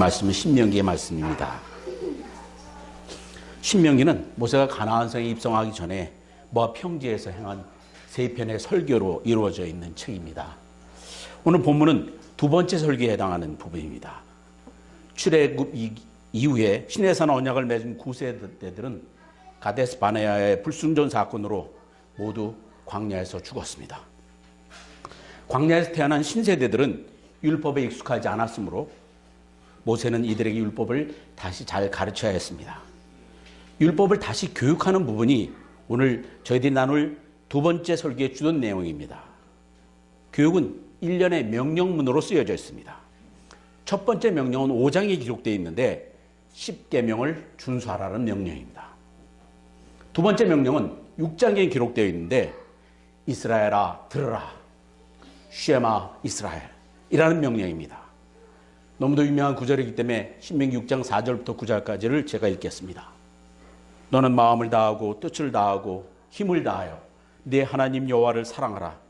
말씀은 신명기의 말씀입니다. 신명기는 모세가 가나안 성에 입성하기 전에 모압 평지에서 행한 세 편의 설교로 이루어져 있는 책입니다. 오늘 본문은 두 번째 설교에 해당하는 부분입니다. 출애굽 이후에 시내산 언약을 맺은 구세대들은 가데스 바네아의 불순종 사건으로 모두 광야에서 죽었습니다. 광야에서 태어난 신세대들은 율법에 익숙하지 않았으므로 모세는 이들에게 율법을 다시 잘 가르쳐야 했습니다. 율법을 다시 교육하는 부분이 오늘 저희들이 나눌 두 번째 설교의 주된 내용입니다. 교육은 일련의 명령문으로 쓰여져 있습니다. 첫 번째 명령은 5장에 기록되어 있는데 10계명을 준수하라는 명령입니다. 두 번째 명령은 6장에 기록되어 있는데 이스라엘아 들으라 쉐마 이스라엘이라는 명령입니다. 너무도 유명한 구절이기 때문에 신명기 6장 4절부터 9절까지를 제가 읽겠습니다. 너는 마음을 다하고 뜻을 다하고 힘을 다하여 내 하나님 여호와를 사랑하라.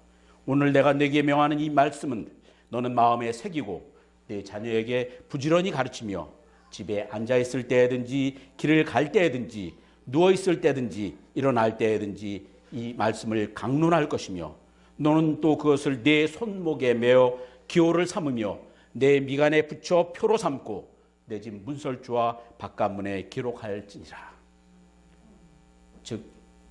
오늘 내가 내게 명하는 이 말씀은 너는 마음에 새기고 내 자녀에게 부지런히 가르치며 집에 앉아 있을 때든지 길을 갈 때든지 누워 있을 때든지 일어날 때든지 이 말씀을 강론할 것이며 너는 또 그것을 내 손목에 메어 기호를 삼으며 내 미간에 붙여 표로 삼고 내 집 문설주와 바깥문에 기록할지니라. 즉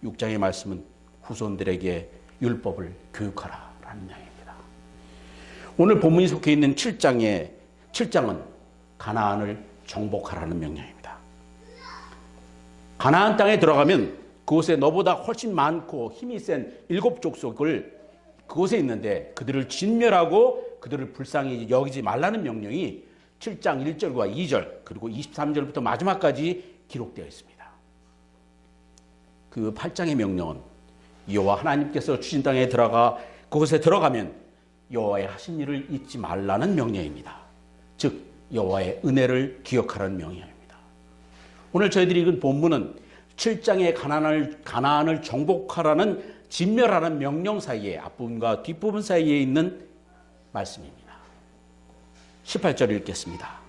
6장의 말씀은 후손들에게 율법을 교육하라라는 내용입니다. 오늘 본문이 속해 있는 7장의 7장은 가나안을 정복하라는 명령입니다. 가나안 땅에 들어가면 그곳에 너보다 훨씬 많고 힘이 센 일곱 족속을 그곳에 있는데 그들을 진멸하고 그들을 불쌍히 여기지 말라는 명령이 7장 1절과 2절 그리고 23절부터 마지막까지 기록되어 있습니다. 그 8장의 명령은 여호와 하나님께서 주신 땅에 들어가 그곳에 들어가면 여호와의 하신 일을 잊지 말라는 명령입니다. 즉 여호와의 은혜를 기억하라는 명령입니다. 오늘 저희들이 읽은 본문은 7장의 가나안을, 가나안을 정복하라는 진멸하는 명령 사이에 앞부분과 뒷부분 사이에 있는 말씀입니다. 18절 읽겠습니다.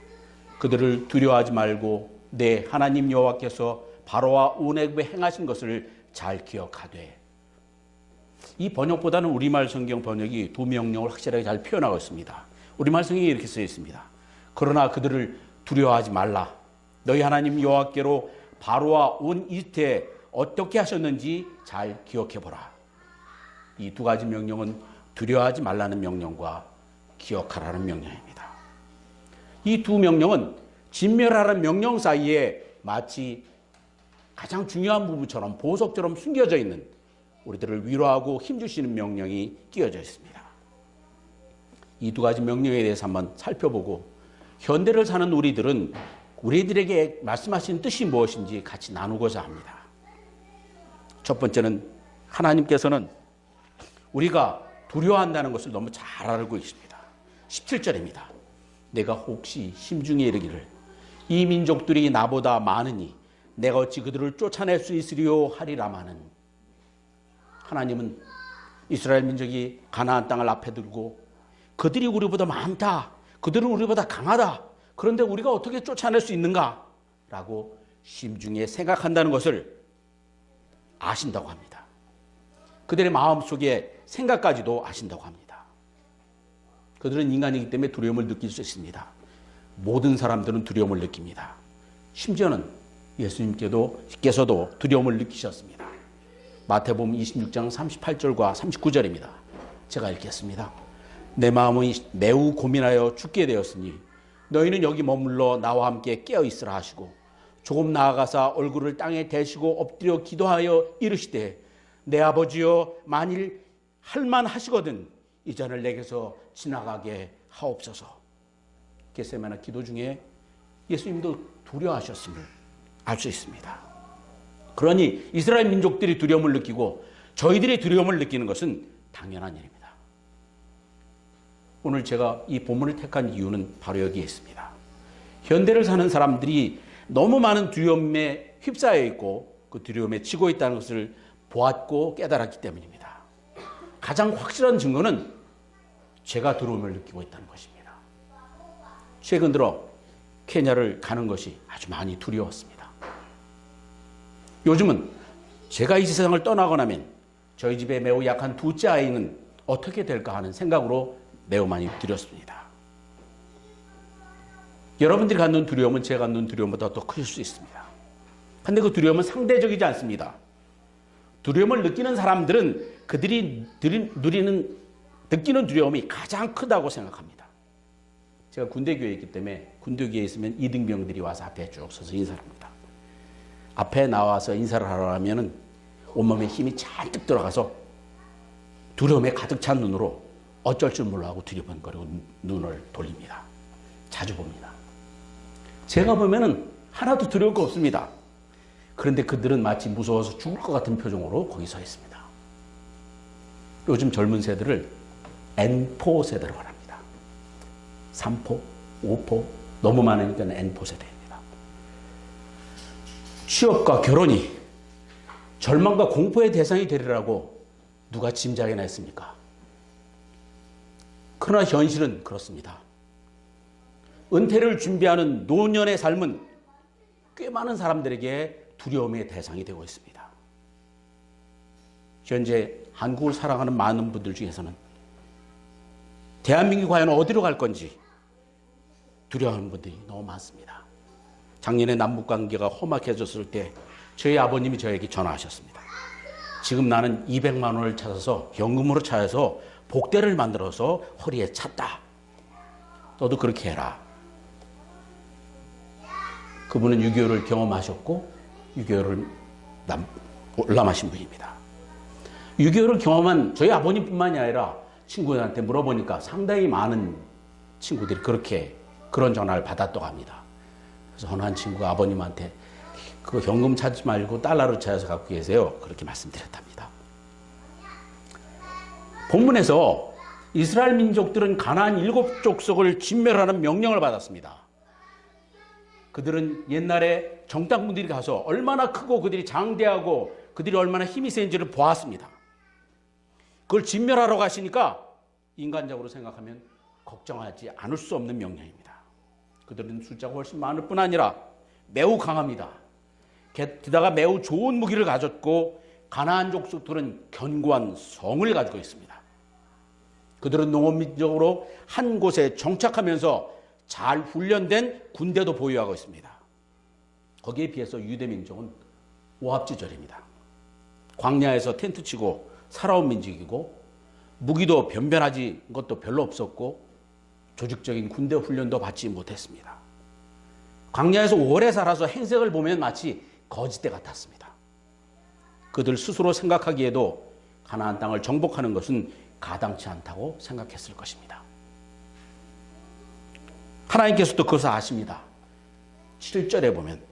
그들을 두려워하지 말고 내 하나님 여호와께서 바로와 온액에 행하신 것을 잘 기억하되 이 번역보다는 우리말 성경 번역이 두 명령을 확실하게 잘 표현하고 있습니다. 우리말 성경에 이렇게 쓰여 있습니다. 그러나 그들을 두려워하지 말라. 너희 하나님 여호와께로 바로와 온 이스라엘에 어떻게 하셨는지 잘 기억해 보라. 이 두 가지 명령은 두려워하지 말라는 명령과 기억하라는 명령입니다. 이 두 명령은 진멸하라는 명령 사이에 마치 가장 중요한 부분처럼 보석처럼 숨겨져 있는 우리들을 위로하고 힘주시는 명령이 끼어져 있습니다. 이 두 가지 명령에 대해서 한번 살펴보고 현대를 사는 우리들은 우리들에게 말씀하신 뜻이 무엇인지 같이 나누고자 합니다. 첫 번째는 하나님께서는 우리가 두려워한다는 것을 너무 잘 알고 있습니다. 17절입니다. 내가 혹시 심중에 이르기를 이 민족들이 나보다 많으니 내가 어찌 그들을 쫓아낼 수 있으리요 하리라마는 하나님은 이스라엘 민족이 가나안 땅을 앞에 들고 그들이 우리보다 많다. 그들은 우리보다 강하다. 그런데 우리가 어떻게 쫓아낼 수 있는가? 라고 심중에 생각한다는 것을 아신다고 합니다. 그들의 마음속에 생각까지도 아신다고 합니다. 그들은 인간이기 때문에 두려움을 느낄 수 있습니다. 모든 사람들은 두려움을 느낍니다. 심지어는 예수님께도 께서도 두려움을 느끼셨습니다. 마태복음 26장 38절과 39절입니다. 제가 읽겠습니다. 내 마음이 매우 고민하여 죽게 되었으니 너희는 여기 머물러 나와 함께 깨어 있으라 하시고 조금 나아가사 얼굴을 땅에 대시고 엎드려 기도하여 이르시되 내 아버지여 만일 할만 하시거든 이 잔을 내게서 지나가게 하옵소서. 게세마나 기도 중에 예수님도 두려워하셨음을 알 수 있습니다. 그러니 이스라엘 민족들이 두려움을 느끼고 저희들이 두려움을 느끼는 것은 당연한 일입니다. 오늘 제가 이 본문을 택한 이유는 바로 여기에 있습니다. 현대를 사는 사람들이 너무 많은 두려움에 휩싸여 있고 그 두려움에 치고 있다는 것을 보았고 깨달았기 때문입니다. 가장 확실한 증거는 제가 두려움을 느끼고 있다는 것입니다. 최근 들어 케냐를 가는 것이 아주 많이 두려웠습니다. 요즘은 제가 이 세상을 떠나고 나면 저희 집에 매우 약한 둘째 아이는 어떻게 될까 하는 생각으로 매우 많이 두렵습니다. 여러분들이 갖는 두려움은 제가 갖는 두려움보다 더클수 있습니다. 근데 그 두려움은 상대적이지 않습니다. 두려움을 느끼는 사람들은 그들이 누리는, 느끼는 두려움이 가장 크다고 생각합니다. 제가 군대교회에 있기 때문에 군대교회에 있으면 이등병들이 와서 앞에 쭉 서서 인사를 합니다. 앞에 나와서 인사를 하려 하면은 온몸에 힘이 잔뜩 들어가서 두려움에 가득 찬 눈으로 어쩔 줄 몰라 하고 두려번거리고 눈을 돌립니다. 자주 봅니다. 제가 보면은 하나도 두려울 거 없습니다. 그런데 그들은 마치 무서워서 죽을 것 같은 표정으로 거기 서 있습니다. 요즘 젊은 세대를 N포 세대라고 합니다. 3포, 5포, 너무 많으니까 N포 세대입니다. 취업과 결혼이 절망과 공포의 대상이 되리라고 누가 짐작이나 했습니까? 그러나 현실은 그렇습니다. 은퇴를 준비하는 노년의 삶은 꽤 많은 사람들에게 두려움의 대상이 되고 있습니다. 현재 한국을 사랑하는 많은 분들 중에서는 대한민국이 과연 어디로 갈 건지 두려워하는 분들이 너무 많습니다. 작년에 남북 관계가 험악해졌을 때 저희 아버님이 저에게 전화하셨습니다. 지금 나는 200만 원을 찾아서 현금으로 찾아서 복대를 만들어서 허리에 찼다. 너도 그렇게 해라. 그분은 6.25를 경험하셨고 6.25를 남, 올라마신 분입니다. 6.25를 경험한 저희 아버님뿐만이 아니라 친구들한테 물어보니까 상당히 많은 친구들이 그렇게 그런 전화를 받았다고 합니다. 그래서 어느 한 친구가 아버님한테 그 현금 찾지 말고 달러로 찾아서 갖고 계세요. 그렇게 말씀드렸답니다. 본문에서 이스라엘 민족들은 가나안 일곱 족속을 진멸하는 명령을 받았습니다. 그들은 옛날에 정탐꾼들이 가서 얼마나 크고 그들이 장대하고 그들이 얼마나 힘이 센지를 보았습니다. 그걸 진멸하러 가시니까 인간적으로 생각하면 걱정하지 않을 수 없는 명령입니다. 그들은 숫자가 훨씬 많을 뿐 아니라 매우 강합니다. 게다가 매우 좋은 무기를 가졌고 가나안 족속들은 견고한 성을 가지고 있습니다. 그들은 농업민족으로 한 곳에 정착하면서 잘 훈련된 군대도 보유하고 있습니다. 거기에 비해서 유대 민족은 오합지졸입니다. 광야에서 텐트 치고 살아온 민족이고 무기도 변변하지 것도 별로 없었고 조직적인 군대 훈련도 받지 못했습니다. 광야에서 오래 살아서 행색을 보면 마치 거짓대 같았습니다. 그들 스스로 생각하기에도 가나안 땅을 정복하는 것은 가당치 않다고 생각했을 것입니다. 하나님께서도 그것을 아십니다. 7절에 보면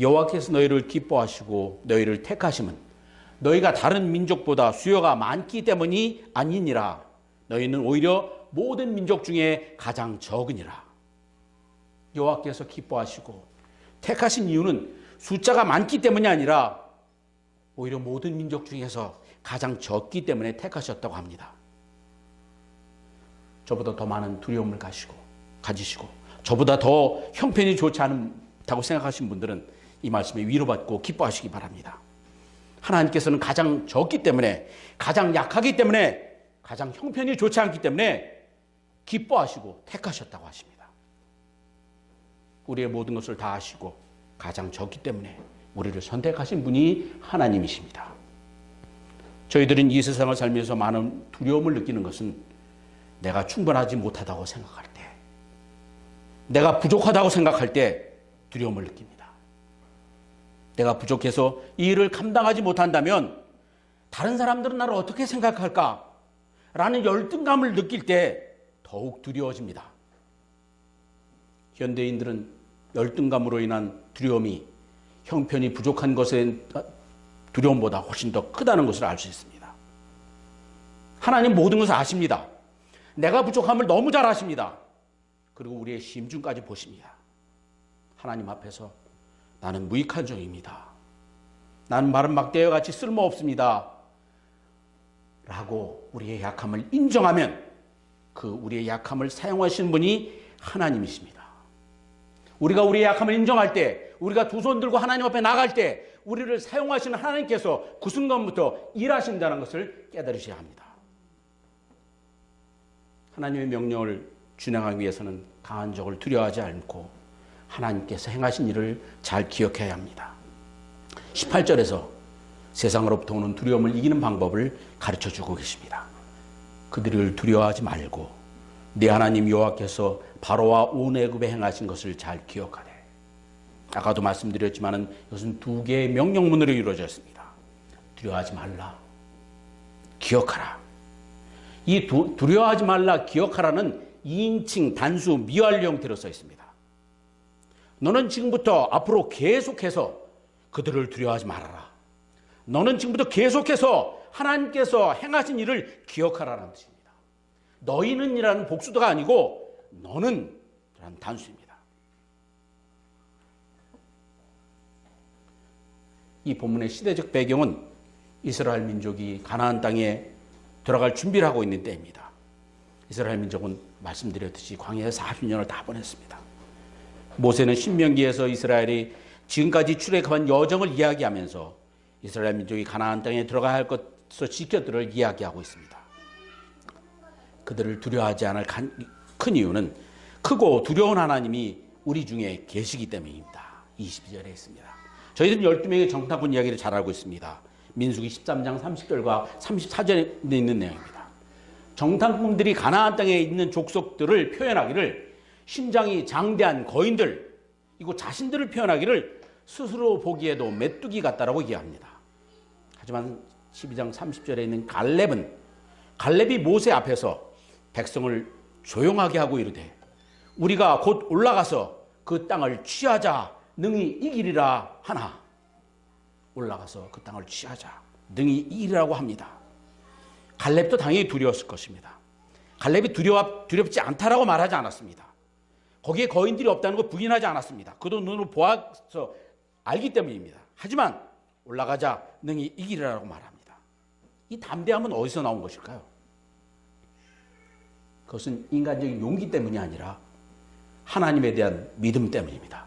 여호와께서 너희를 기뻐하시고 너희를 택하심은 너희가 다른 민족보다 수요가 많기 때문이 아니니라. 너희는 오히려 모든 민족 중에 가장 적으니라. 여호와께서 기뻐하시고 택하신 이유는 숫자가 많기 때문이 아니라 오히려 모든 민족 중에서 가장 적기 때문에 택하셨다고 합니다. 저보다 더 많은 두려움을 가시고 가지시고 저보다 더 형편이 좋지 않다고 생각하신 분들은 이 말씀에 위로받고 기뻐하시기 바랍니다. 하나님께서는 가장 적기 때문에 가장 약하기 때문에 가장 형편이 좋지 않기 때문에 기뻐하시고 택하셨다고 하십니다. 우리의 모든 것을 다 아시고 가장 적기 때문에 우리를 선택하신 분이 하나님이십니다. 저희들은 이 세상을 살면서 많은 두려움을 느끼는 것은 내가 충분하지 못하다고 생각할 때, 내가 부족하다고 생각할 때 두려움을 느낍니다. 내가 부족해서 이 일을 감당하지 못한다면 다른 사람들은 나를 어떻게 생각할까? 라는 열등감을 느낄 때 더욱 두려워집니다. 현대인들은 열등감으로 인한 두려움이 형편이 부족한 것의 두려움보다 훨씬 더 크다는 것을 알 수 있습니다. 하나님 모든 것을 아십니다. 내가 부족함을 너무 잘 아십니다. 그리고 우리의 심중까지 보십니다. 하나님 앞에서 나는 무익한 종입니다. 나는 마른 막대와 같이 쓸모 없습니다. 라고 우리의 약함을 인정하면 그 우리의 약함을 사용하시는 분이 하나님이십니다. 우리가 우리의 약함을 인정할 때, 우리가 두 손 들고 하나님 앞에 나갈 때, 우리를 사용하시는 하나님께서 그 순간부터 일하신다는 것을 깨달으셔야 합니다. 하나님의 명령을 준행하기 위해서는 강한 적을 두려워하지 않고 하나님께서 행하신 일을 잘 기억해야 합니다. 18절에서 세상으로부터 오는 두려움을 이기는 방법을 가르쳐 주고 계십니다. 그들을 두려워하지 말고 내 하나님 여호와께서 바로와 온 애굽에 행하신 것을 잘 기억하되 아까도 말씀드렸지만은 이것은 두 개의 명령문으로 이루어졌습니다. 두려워하지 말라. 기억하라. 이 두, 두려워하지 말라 기억하라는 2인칭 단수 미완료 형태로 써 있습니다. 너는 지금부터 앞으로 계속해서 그들을 두려워하지 말아라. 너는 지금부터 계속해서 하나님께서 행하신 일을 기억하라는 뜻입니다. 너희는 이라는 복수도가 아니고 너는 라는 단수입니다. 이 본문의 시대적 배경은 이스라엘 민족이 가나안 땅에 들어갈 준비를 하고 있는 때입니다. 이스라엘 민족은 말씀드렸듯이 광야에 40년을 다 보냈습니다. 모세는 신명기에서 이스라엘이 지금까지 출애굽한 여정을 이야기하면서 이스라엘 민족이 가나안 땅에 들어가야 할 것을 지켜들을 이야기하고 있습니다. 그들을 두려워하지 않을 큰 이유는 크고 두려운 하나님이 우리 중에 계시기 때문입니다. 22절에 있습니다. 저희들은 12명의 정탐꾼 이야기를 잘 알고 있습니다. 민수기 13장 30절과 34절에 있는 내용입니다. 정탐꾼들이 가나안 땅에 있는 족속들을 표현하기를 심장이 장대한 거인들, 이거 자신들을 표현하기를 스스로 보기에도 메뚜기 같다라고 이해합니다. 하지만 12장 30절에 있는 갈렙은 갈렙이 모세 앞에서 백성을 조용하게 하고 이르되 우리가 곧 올라가서 그 땅을 취하자 능히 이기리라 하나 올라가서 그 땅을 취하자 능히 이기리라고 합니다. 갈렙도 당연히 두려웠을 것입니다. 갈렙이 두려 두렵지 않다라고 말하지 않았습니다. 거기에 거인들이 없다는 걸 부인하지 않았습니다. 그도 눈으로 보아서 알기 때문입니다. 하지만 올라가자 능히 이기리라고 말합니다. 이 담대함은 어디서 나온 것일까요? 그것은 인간적인 용기 때문이 아니라 하나님에 대한 믿음 때문입니다.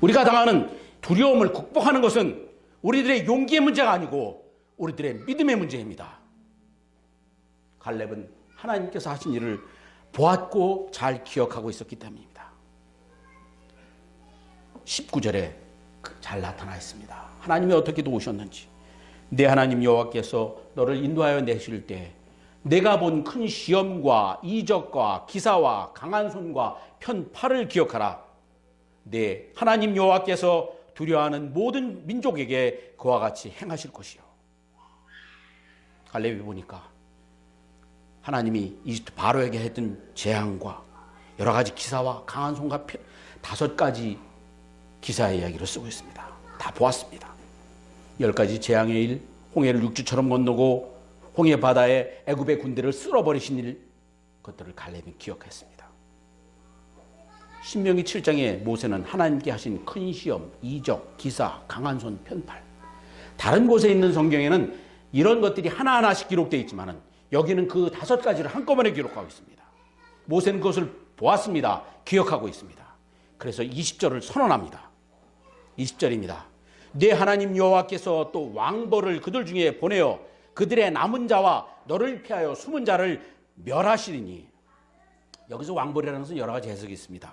우리가 당하는 두려움을 극복하는 것은 우리들의 용기의 문제가 아니고 우리들의 믿음의 문제입니다. 갈렙은 하나님께서 하신 일을 보았고 잘 기억하고 있었기 때문입니다. 19절에 잘 나타나 있습니다. 하나님이 어떻게 도우셨는지. 내 하나님 여호와께서 너를 인도하여 내실 때 내가 본 큰 시험과 이적과 기사와 강한 손과 편팔을 기억하라. 내 하나님 여호와께서 두려워하는 모든 민족에게 그와 같이 행하실 것이요. 갈렙이 보니까 하나님이 이집트 바로에게 했던 재앙과 여러 가지 기사와 강한 손과 다섯 가지 기사의 이야기를 쓰고 있습니다. 다 보았습니다. 열 가지 재앙의 일, 홍해를 육지처럼 건너고 홍해 바다에 애굽의 군대를 쓸어버리신 일, 그것들을 갈렙이 기억했습니다. 신명기 7장에 모세는 하나님께 하신 큰 시험, 이적, 기사, 강한 손, 편팔. 다른 곳에 있는 성경에는 이런 것들이 하나하나씩 기록되어 있지만은 여기는 그 다섯 가지를 한꺼번에 기록하고 있습니다. 모세는 그것을 보았습니다. 기억하고 있습니다. 그래서 20절을 선언합니다. 20절입니다. 내 하나님 여호와께서 또 왕벌을 그들 중에 보내어 그들의 남은 자와 너를 피하여 숨은 자를 멸하시리니 여기서 왕벌이라는 것은 여러 가지 해석이 있습니다.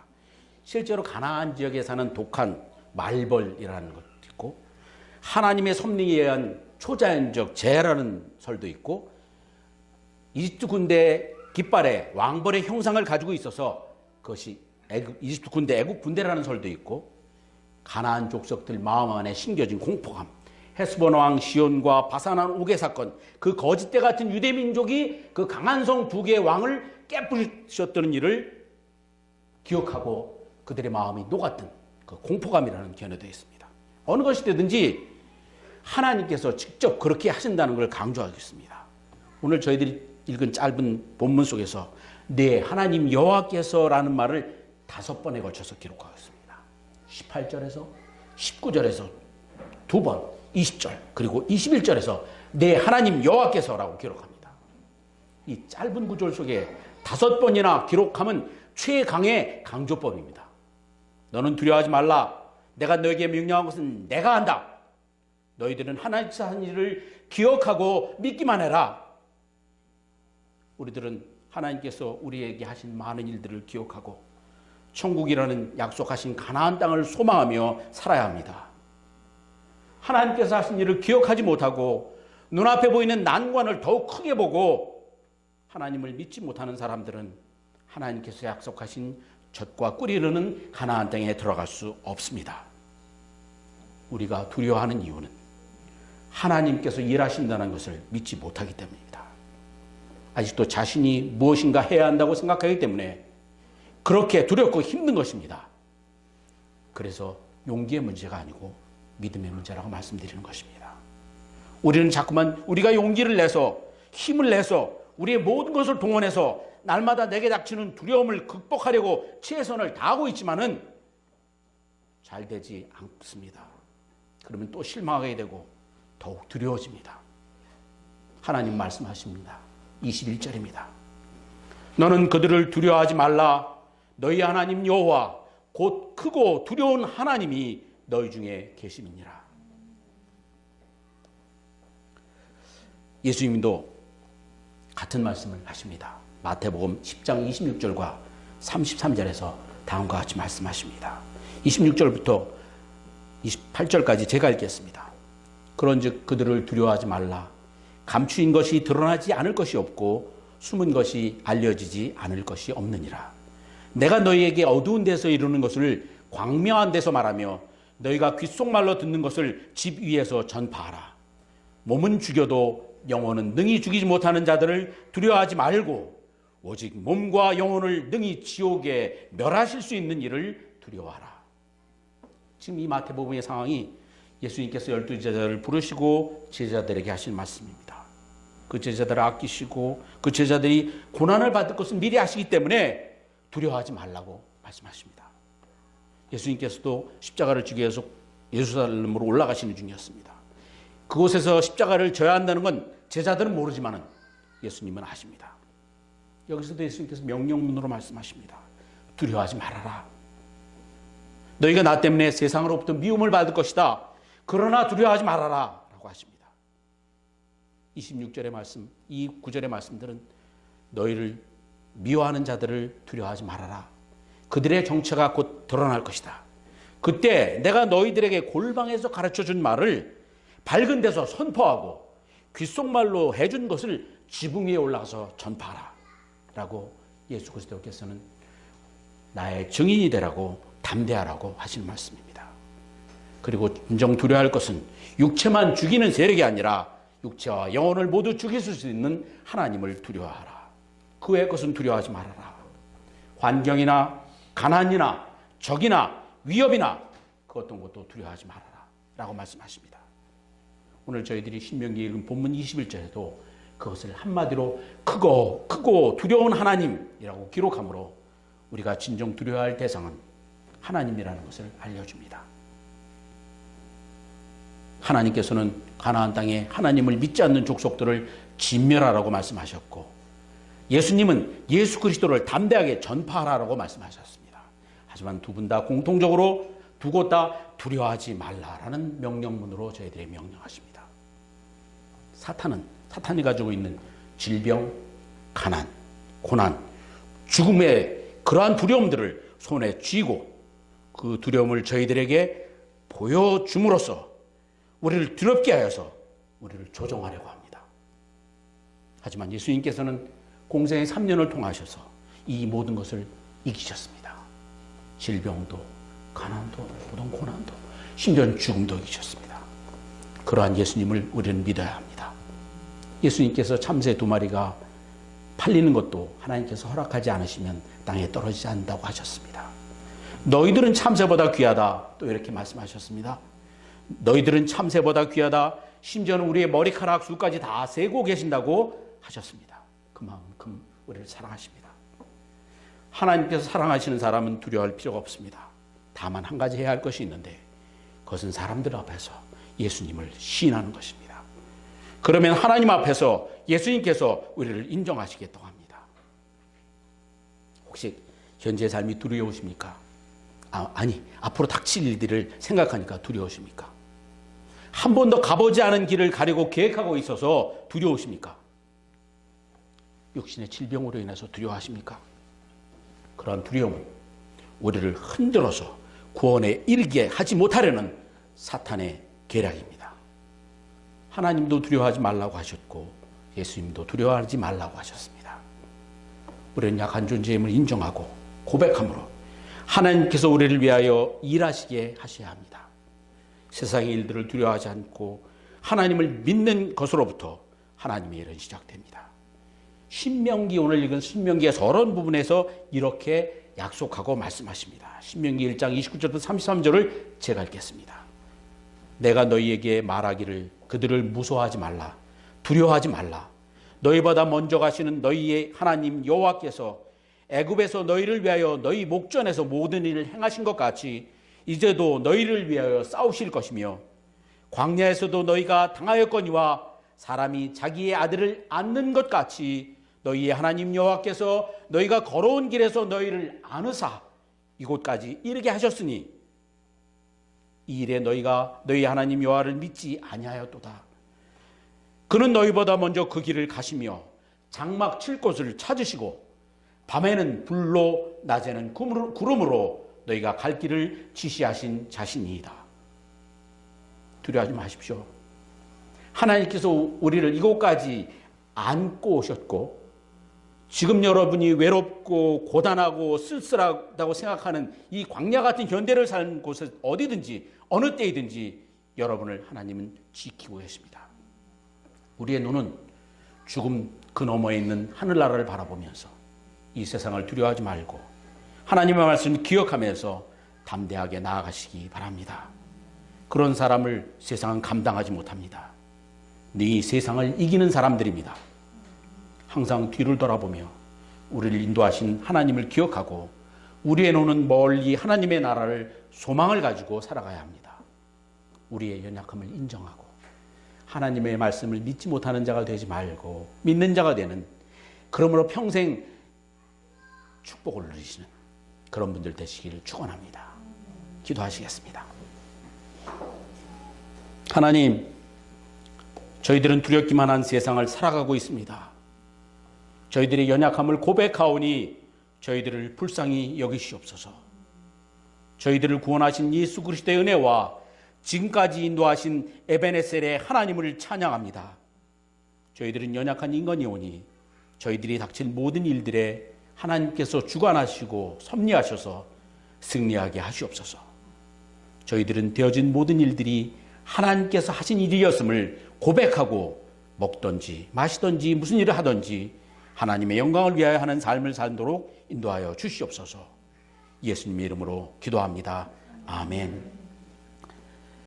실제로 가나안 지역에 사는 독한 말벌이라는 것도 있고 하나님의 섭리에 의한 초자연적 재해라는 설도 있고 이집트 군대 깃발에 왕벌의 형상을 가지고 있어서 그것이 애국, 이집트 군대 애국 군대라는 설도 있고 가나안 족속들 마음 안에 심겨진 공포감 헤스본 왕 시온과 바산한 오개 사건 그 거짓대 같은 유대 민족이 그 강한 성 두 개의 왕을 깨부셨던 일을 기억하고 그들의 마음이 녹았던 그 공포감이라는 견해도 있습니다. 어느 것이 되든지 하나님께서 직접 그렇게 하신다는 걸 강조하겠습니다. 오늘 저희들이 읽은 짧은 본문 속에서 네 하나님 여호와께서라는 말을 다섯 번에 걸쳐서 기록하겠습니다. 18절에서 19절에서 두 번, 20절 그리고 21절에서 네 하나님 여호와께서라고 기록합니다. 이 짧은 구절 속에 다섯 번이나 기록하면 최강의 강조법입니다. 너는 두려워하지 말라. 내가 너에게 명령한 것은 내가 한다. 너희들은 하나님께서 한 일을 기억하고 믿기만 해라. 우리들은 하나님께서 우리에게 하신 많은 일들을 기억하고 천국이라는 약속하신 가나안 땅을 소망하며 살아야 합니다. 하나님께서 하신 일을 기억하지 못하고 눈앞에 보이는 난관을 더욱 크게 보고 하나님을 믿지 못하는 사람들은 하나님께서 약속하신 젖과 꿀이 흐르는 가나안 땅에 들어갈 수 없습니다. 우리가 두려워하는 이유는 하나님께서 일하신다는 것을 믿지 못하기 때문입니다. 아직도 자신이 무엇인가 해야 한다고 생각하기 때문에 그렇게 두렵고 힘든 것입니다. 그래서 용기의 문제가 아니고 믿음의 문제라고 말씀드리는 것입니다. 우리는 자꾸만 우리가 용기를 내서 힘을 내서 우리의 모든 것을 동원해서 날마다 내게 닥치는 두려움을 극복하려고 최선을 다하고 있지만은 잘 되지 않습니다. 그러면 또 실망하게 되고 더욱 두려워집니다. 하나님 말씀하십니다. 21절입니다. 너는 그들을 두려워하지 말라. 너희 하나님 여호와 곧 크고 두려운 하나님이 너희 중에 계심이니라. 예수님도 같은 말씀을 하십니다. 마태복음 10장 26절과 33절에서 다음과 같이 말씀하십니다. 26절부터 28절까지 제가 읽겠습니다. 그런즉 그들을 두려워하지 말라. 감추인 것이 드러나지 않을 것이 없고 숨은 것이 알려지지 않을 것이 없느니라. 내가 너희에게 어두운 데서 이루는 것을 광명한 데서 말하며 너희가 귓속말로 듣는 것을 집 위에서 전파하라. 몸은 죽여도 영혼은 능히 죽이지 못하는 자들을 두려워하지 말고 오직 몸과 영혼을 능히 지옥에 멸하실 수 있는 일을 두려워하라. 지금 이 마태복음의 상황이 예수님께서 열두 제자를 부르시고 제자들에게 하신 말씀입니다. 그 제자들을 아끼시고 그 제자들이 고난을 받을 것을 미리 아시기 때문에 두려워하지 말라고 말씀하십니다. 예수님께서도 십자가를 지기 위해서 예루살렘으로 올라가시는 중이었습니다. 그곳에서 십자가를 져야 한다는 건 제자들은 모르지만은 예수님은 아십니다. 여기서도 예수님께서 명령문으로 말씀하십니다. 두려워하지 말아라. 너희가 나 때문에 세상으로부터 미움을 받을 것이다. 그러나 두려워하지 말아라. 라고 하십니다. 26절의 말씀, 이 9절의 말씀들은 너희를 미워하는 자들을 두려워하지 말아라. 그들의 정체가 곧 드러날 것이다. 그때 내가 너희들에게 골방에서 가르쳐 준 말을 밝은 데서 선포하고 귓속말로 해준 것을 지붕 위에 올라가서 전파하라. 라고 예수 그리스도께서는 나의 증인이 되라고 담대하라고 하시는 말씀입니다. 그리고 진정 두려워할 것은 육체만 죽이는 세력이 아니라 육체와 영혼을 모두 죽일 수 있는 하나님을 두려워하라. 그 외의 것은 두려워하지 말아라. 환경이나 가난이나 적이나 위협이나 그 어떤 것도 두려워하지 말아라. 라고 말씀하십니다. 오늘 저희들이 신명기 읽은 본문 21절에도 그것을 한마디로 크고 크고 두려운 하나님이라고 기록하므로 우리가 진정 두려워할 대상은 하나님이라는 것을 알려줍니다. 하나님께서는 가나안 땅에 하나님을 믿지 않는 족속들을 진멸하라고 말씀하셨고 예수님은 예수 그리스도를 담대하게 전파하라고 말씀하셨습니다. 하지만 두 분 다 공통적으로 두 곳 다 두려워하지 말라라는 명령문으로 저희들에게 명령하십니다. 사탄은 사탄이 가지고 있는 질병, 가난, 고난, 죽음의 그러한 두려움들을 손에 쥐고 그 두려움을 저희들에게 보여줌으로써 우리를 두렵게 하여서 우리를 조종하려고 합니다. 하지만 예수님께서는 공생의 3년을 통하셔서 이 모든 것을 이기셨습니다. 질병도, 가난도, 모든 고난도, 심지어 죽음도 이기셨습니다. 그러한 예수님을 우리는 믿어야 합니다. 예수님께서 참새 두 마리가 팔리는 것도 하나님께서 허락하지 않으시면 땅에 떨어지지 않는다고 하셨습니다. 너희들은 참새보다 귀하다. 또 이렇게 말씀하셨습니다. 너희들은 참새보다 귀하다. 심지어는 우리의 머리카락 수까지 다 세고 계신다고 하셨습니다. 그만큼 우리를 사랑하십니다. 하나님께서 사랑하시는 사람은 두려워할 필요가 없습니다. 다만 한 가지 해야 할 것이 있는데 그것은 사람들 앞에서 예수님을 시인하는 것입니다. 그러면 하나님 앞에서 예수님께서 우리를 인정하시겠다고 합니다. 혹시 현재 삶이 두려우십니까? 아, 아니, 앞으로 닥칠 일들을 생각하니까 두려우십니까? 한 번도 가보지 않은 길을 가려고 계획하고 있어서 두려우십니까? 육신의 질병으로 인해서 두려워하십니까? 그러한 두려움은 우리를 흔들어서 구원에 이르게 하지 못하려는 사탄의 계략입니다. 하나님도 두려워하지 말라고 하셨고 예수님도 두려워하지 말라고 하셨습니다. 우리는 약한 존재임을 인정하고 고백함으로 하나님께서 우리를 위하여 일하시게 하셔야 합니다. 세상의 일들을 두려워하지 않고 하나님을 믿는 것으로부터 하나님의 일은 시작됩니다. 신명기 오늘 읽은 신명기의 저런 부분에서 이렇게 약속하고 말씀하십니다. 신명기 1장 29절부터 33절을 제가 읽겠습니다. 내가 너희에게 말하기를 그들을 무서워하지 말라 두려워하지 말라 너희보다 먼저 가시는 너희의 하나님 여호와께서 애굽에서 너희를 위하여 너희 목전에서 모든 일을 행하신 것 같이 이제도 너희를 위하여 싸우실 것이며 광야에서도 너희가 당하였거니와 사람이 자기의 아들을 안는 것 같이 너희의 하나님 여호와께서 너희가 걸어온 길에서 너희를 안으사 이곳까지 이르게 하셨으니 이 일에 너희가 너희 하나님 여호와를 믿지 아니하였도다. 그는 너희보다 먼저 그 길을 가시며 장막 칠 곳을 찾으시고 밤에는 불로 낮에는 구름으로 너희가 갈 길을 지시하신 자신이다. 두려워하지 마십시오. 하나님께서 우리를 이곳까지 안고 오셨고 지금 여러분이 외롭고 고단하고 쓸쓸하다고 생각하는 이 광야 같은 현대를 사는 곳에 어디든지 어느 때이든지 여러분을 하나님은 지키고 계십니다. 우리의 눈은 죽음 그 너머에 있는 하늘나라를 바라보면서 이 세상을 두려워하지 말고 하나님의 말씀을 기억하면서 담대하게 나아가시기 바랍니다. 그런 사람을 세상은 감당하지 못합니다. 네 세상을 이기는 사람들입니다. 항상 뒤를 돌아보며 우리를 인도하신 하나님을 기억하고 우리의 눈은 멀리 하나님의 나라를 소망을 가지고 살아가야 합니다. 우리의 연약함을 인정하고 하나님의 말씀을 믿지 못하는 자가 되지 말고 믿는 자가 되는 그러므로 평생 축복을 누리시는 그런 분들 되시기를 축원합니다. 기도하시겠습니다. 하나님, 저희들은 두렵기만 한 세상을 살아가고 있습니다. 저희들의 연약함을 고백하오니 저희들을 불쌍히 여기시옵소서. 저희들을 구원하신 예수 그리스도의 은혜와 지금까지 인도하신 에베네셀의 하나님을 찬양합니다. 저희들은 연약한 인간이오니 저희들이 닥칠 모든 일들에 하나님께서 주관하시고 섭리하셔서 승리하게 하시옵소서. 저희들은 되어진 모든 일들이 하나님께서 하신 일이었음을 고백하고 먹든지 마시든지 무슨 일을 하든지 하나님의 영광을 위하여 하는 삶을 살도록 인도하여 주시옵소서. 예수님의 이름으로 기도합니다. 아멘.